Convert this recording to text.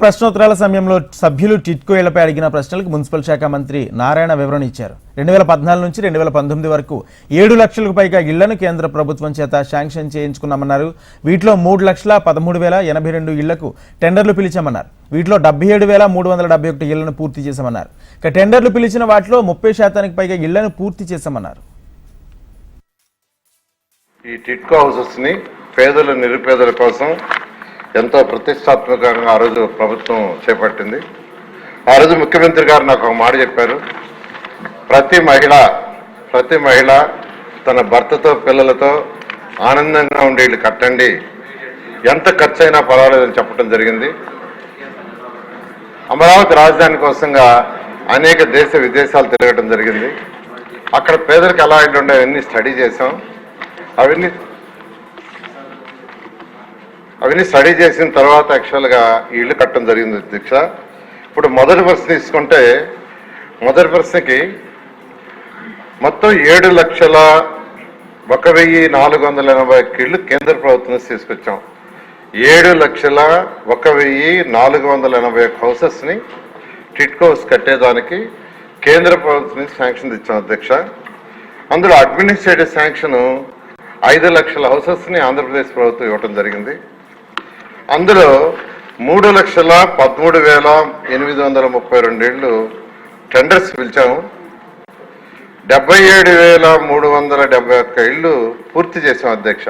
ప్రశ్నోత్తరాల సమయంలో సభ్యులు టిట్కో ఇళ్ళపై అడిగిన ప్రశ్నలకు మున్సిపల్ శాఖ మంత్రి నారాయణ వివరణ ఇచ్చారు. రెండు వేల పద్నాలుగు నుంచి రెండు వేల పంతొమ్మిది వరకు ఏడు లక్షలకు పైగా ఇళ్ళను కేంద్ర ప్రభుత్వం చేత శాంక్షన్ చేయించుకున్నామన్నారు. వీటిలో మూడు లక్షల పదమూడు వేల ఎనభై రెండు ఇళ్ళకు టెండర్లు పిలిచామన్నారు. వీటిలో డెబ్బై ఏడు వేల మూడు వందల డెబ్బై ఒకటి ఇళ్ళను పూర్తి చేశామన్నారు. ఇక టెండర్లు పిలిచిన వాటిలో ముప్పై శాతానికి పైగా ఇళ్ళను పూర్తి చేశామన్నారు. ఈ టిట్కో హౌసెస్ని పేదల నిరుపేదల కోసం ఎంతో ప్రతిష్టాత్మకంగా ఆ రోజు ప్రభుత్వం చేపట్టింది. ఆ రోజు ముఖ్యమంత్రి గారు నాకు ఒక మాట చెప్పారు. ప్రతి మహిళ ప్రతి మహిళ తన భర్తతో పిల్లలతో ఆనందంగా ఉండే ఇల్లు కట్టండి. ఎంత ఖర్చు అయినా పర్వాలేదని చెప్పడం జరిగింది. అమరావతి రాజధాని కోసంగా అనేక దేశ విదేశాలు తిరగడం జరిగింది. అక్కడ పేదలకు ఎలా ఉండే అవన్నీ స్టడీ చేసాం అవన్నీ అవన్నీ స్టడీ చేసిన తర్వాత యాక్చువల్గా ఈ ఇల్లు కట్టడం జరిగింది దీక్ష. ఇప్పుడు మొదటి ప్రశ్న తీసుకుంటే మొదటి ప్రశ్నకి మొత్తం ఏడు లక్షల ఒక వెయ్యి నాలుగు వందల ఎనభై ఒక ఇళ్ళు కేంద్ర ప్రభుత్వం నుంచి తీసుకొచ్చాం. ఏడు లక్షల ఒక వెయ్యి నాలుగు వందల ఎనభై ఒక్క హౌసెస్ని టిట్కో హౌస్ కట్టేదానికి కేంద్ర ప్రభుత్వం నుంచి శాంక్షన్ ఇచ్చాం అధ్యక్ష. అందులో అడ్మినిస్ట్రేటివ్ శాంక్షన్ ఐదు లక్షల హౌసెస్ని ఆంధ్రప్రదేశ్ ప్రభుత్వం ఇవ్వటం జరిగింది. అందులో మూడు లక్షల పదమూడు వేల ఎనిమిది వందల ముప్పై రెండేళ్ళు టెండర్స్ పిలిచాము. డెబ్బై ఏడు వేల మూడు వందల డెబ్బై ఒక్క ఇళ్ళు పూర్తి చేసాం అధ్యక్ష.